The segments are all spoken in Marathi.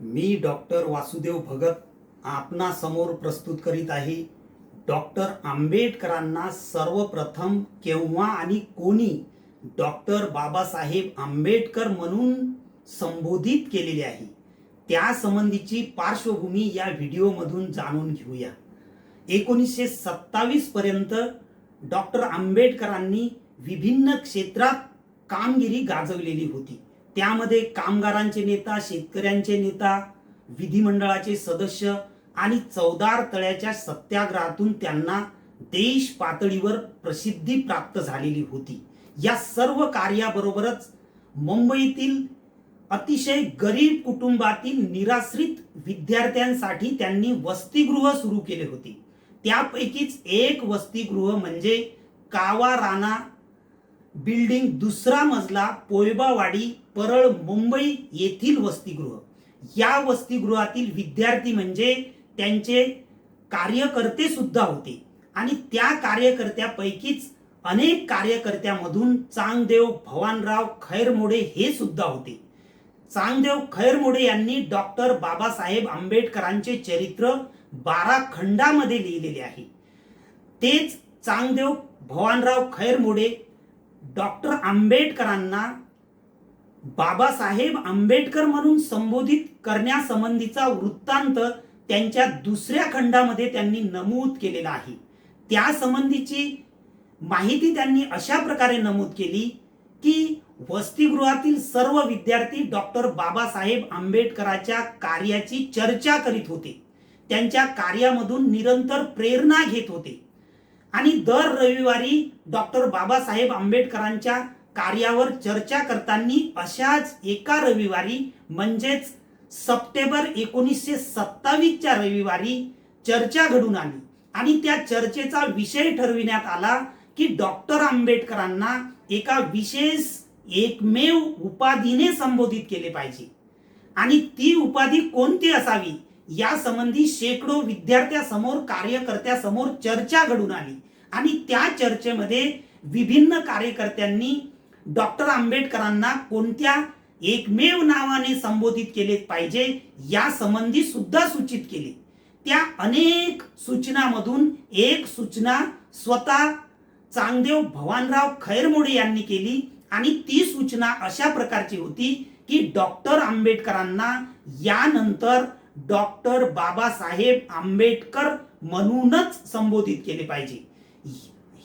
मी डॉक्टर वासुदेव भगत आपणासमोर प्रस्तुत करीत आहे. डॉक्टर आंबेडकरांना सर्वप्रथम केव्हा आणि कोणी डॉक्टर बाबासाहेब आंबेडकर म्हणून संबोधित केलेले आहे? त्या संबंधीची पार्श्वभूमी या व्हिडिओमधून जाणून घेऊया. एकोणीसशे सत्तावीस पर्यंत डॉक्टर आंबेडकरांनी विभिन्न क्षेत्रात कामगिरी गाजवलेली होती. त्यामध्ये कामगारांचे नेता शेतकऱ्यांचे नेता विधिमंडळाचे सदस्य आणि चौदार तळ्याच्या सत्याग्रहातून त्यांना देश पातळीवर प्रसिद्धी प्राप्त झालेली होती. या सर्व कार्याबरोबरच मुंबईतील अतिशय गरीब कुटुंबातील निराश्रित विद्यार्थ्यांसाठी त्यांनी वसतिगृह सुरू केले होते. त्यापैकीच एक वसतिगृह म्हणजे कावा राणा बिल्डिंग दुसरा मजला पोयबावाडी परळ मुंबई येथील वसतिगृह. या वसतिगृहातील विद्यार्थी म्हणजे त्यांचे कार्यकर्ते सुद्धा होते. आणि त्या कार्यकर्त्यापैकीच अनेक कार्यकर्त्यामधून चांगदेव भवानराव खैरमोडे हे सुद्धा होते. चांगदेव खैरमोडे यांनी डॉक्टर बाबासाहेब आंबेडकरांचे चरित्र बारा खंडामध्ये लिहिलेले आहे. तेच चांगदेव भवानराव खैरमोडे डॉक्टर आंबेडकरांना बाबासाहेब आंबेडकर म्हणून संबोधित करण्यासंबंधीचा वृत्तांत त्यांच्या दुसऱ्या खंडामध्ये त्यांनी नमूद केलेला आहे. त्यासंबंधीची माहिती त्यांनी अशा प्रकारे नमूद केली की वसतिगृहातील सर्व विद्यार्थी डॉक्टर बाबासाहेब आंबेडकरांच्या कार्याची चर्चा करीत होते. त्यांच्या कार्यामधून निरंतर प्रेरणा घेत होते. आणि दर रविवारी डॉक्टर बाबासाहेब आंबेडकरांच्या कार्यावर चर्चा करताना अशाच एका रविवारी म्हणजेच सप्टेंबर एकोणीसशे सत्तावीसच्या रविवारी चर्चा घडून आली. आणि त्या चर्चेचा विषय ठरविण्यात आला की डॉक्टर आंबेडकरांना एका विशेष एकमेव उपाधीने संबोधित केले पाहिजे. आणि ती उपाधी कोणती असावी? या संबंधी शेकडो विद्यार्थ्यासमोर कार्यकर्त्यासमोर चर्चा घडून आली. आणि त्या चर्चेमध्ये विभिन्न कार्यकर्त्यांनी डॉक्टर आंबेडकरांना कोणत्या एकमेव नावाने संबोधित केले पाहिजे या संबंधी सुद्धा सूचित केले. त्या अनेक सूचनामधून एक सूचना स्वतः चांगदेव भवानराव खैरमोडे यांनी केली आणि ती सूचना अशा प्रकारची होती की डॉक्टर आंबेडकरांना यानंतर डॉक्टर बाबासाहेब आंबेडकर म्हणूनच संबोधित केले पाहिजे.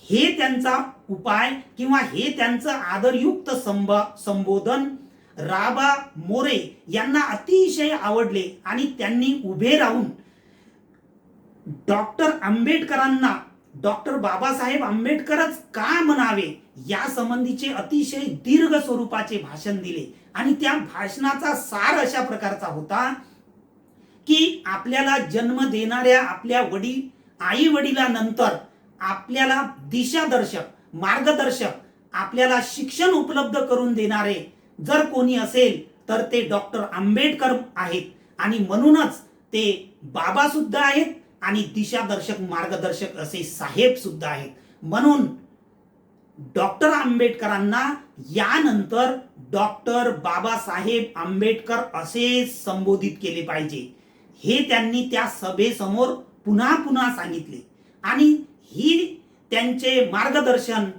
हे त्यांचा उपाय किंवा हे त्यांचं आदरयुक्त संभ संबोधन राबा मोरे यांना अतिशय आवडले आणि त्यांनी उभे राहून डॉक्टर आंबेडकरांना डॉक्टर बाबासाहेब आंबेडकरच का म्हणावे या संबंधीचे अतिशय दीर्घ स्वरूपाचे भाषण दिले. आणि त्या भाषणाचा सार अशा प्रकारचा होता की आपल्याला जन्म देणाऱ्या आपल्या वडील आई वडिलांनंतर आपल्याला दिशादर्शक मार्गदर्शक आपल्याला शिक्षण उपलब्ध करून देणारे जर कोणी असेल तर ते डॉक्टर आंबेडकर आहेत. आणि म्हणूनच ते बाबा सुद्धा आहेत आणि दिशादर्शक मार्गदर्शक असे साहेब सुद्धा आहेत. म्हणून डॉक्टर आंबेडकरांना यानंतर डॉक्टर बाबासाहेब आंबेडकर असे संबोधित केले पाहिजे. हे त्यांनी त्या सभेसमोर पुन्हा पुन्हा सांगितले. आणि ही त्यांचे मार्गदर्शन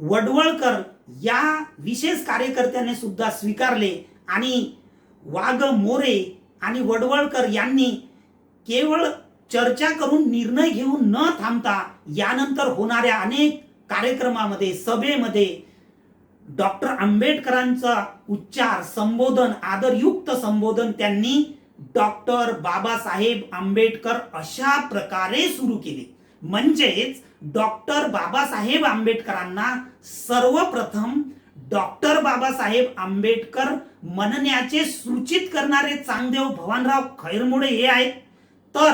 वडवळकर या विशेष कार्यकर्त्याने सुद्धा स्वीकारले. आणि वाघ मोरे आणि वडवळकर यांनी केवळ चर्चा करून निर्णय घेऊन न थांबता यानंतर होणाऱ्या अनेक कार्यक्रमामध्ये सभेमध्ये डॉक्टर आंबेडकरांचा उच्चार संबोधन आदरयुक्त संबोधन त्यांनी डॉक्टर बाबासाहेब आंबेडकर अशा प्रकारे सुरू केले. म्हणजेच डॉक्टर बाबासाहेब आंबेडकरांना सर्वप्रथम डॉक्टर बाबासाहेब आंबेडकर म्हणण्याचे सूचित करणारे चांगदेव भवानराव खैरमुळे हे आहेत. तर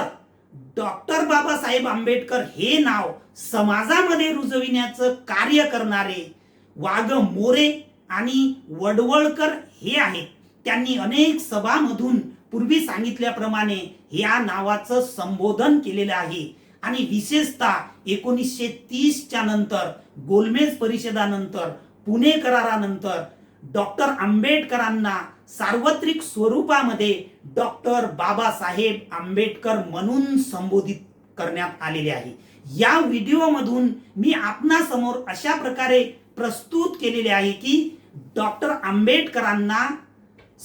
डॉक्टर बाबासाहेब आंबेडकर हे नाव समाजामध्ये रुजविण्याचं कार्य करणारे वाघ मोरे आणि वडवळकर हे आहेत. त्यांनी अनेक सभामधून पूर्वी सांगितल्याप्रमाणे या नावाचं संबोधन केलेलं आहे. आणि विशेषतः एकोणीसशे तीसच्या नंतर गोलमेज परिषदानंतर पुणे करारानंतर डॉक्टर आंबेडकरांना सार्वत्रिक स्वरूपामध्ये डॉक्टर बाबासाहेब आंबेडकर म्हणून संबोधित करण्यात आलेले आहे. या व्हिडिओमधून मी आपणासमोर अशा प्रकारे प्रस्तुत केलेले आहे की डॉक्टर आंबेडकरांना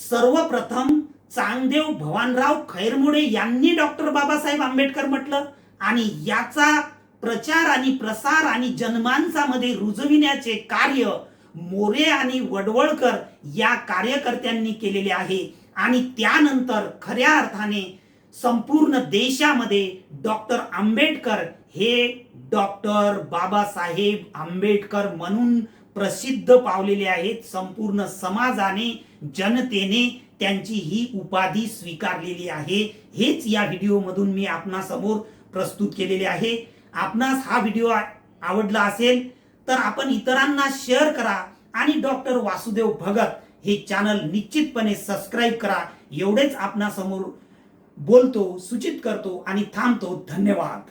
सर्वप्रथम चांगदेव भवानराव खैरमुडे यांनी डॉक्टर बाबासाहेब आंबेडकर म्हटलं आणि याचा प्रचार आणि प्रसार आणि जनमानसामध्ये रुजविण्याचे कार्य मोरे आणि वडवळकर या कार्यकर्त्यांनी केलेले आहे. आणि त्यानंतर खऱ्या अर्थाने संपूर्ण देशामध्ये डॉक्टर आंबेडकर हे डॉक्टर बाबासाहेब आंबेडकर म्हणून प्रसिद्ध पावलेले आहेत. संपूर्ण समाजाने जनतेने त्यांची ही उपाधी स्वीकारलेली आहे. हेच या व्हिडिओमधून मी आपणासमोर प्रस्तुत केलेले आहे. आपणास हा व्हिडिओ आवडला असेल तर आपण इतरांना शेअर करा आणि डॉक्टर वासुदेव भगत हे चॅनल निश्चितपणे सबस्क्राईब करा. एवढेच आपणासमोर बोलतो सूचित करतो आणि थांबतो. धन्यवाद.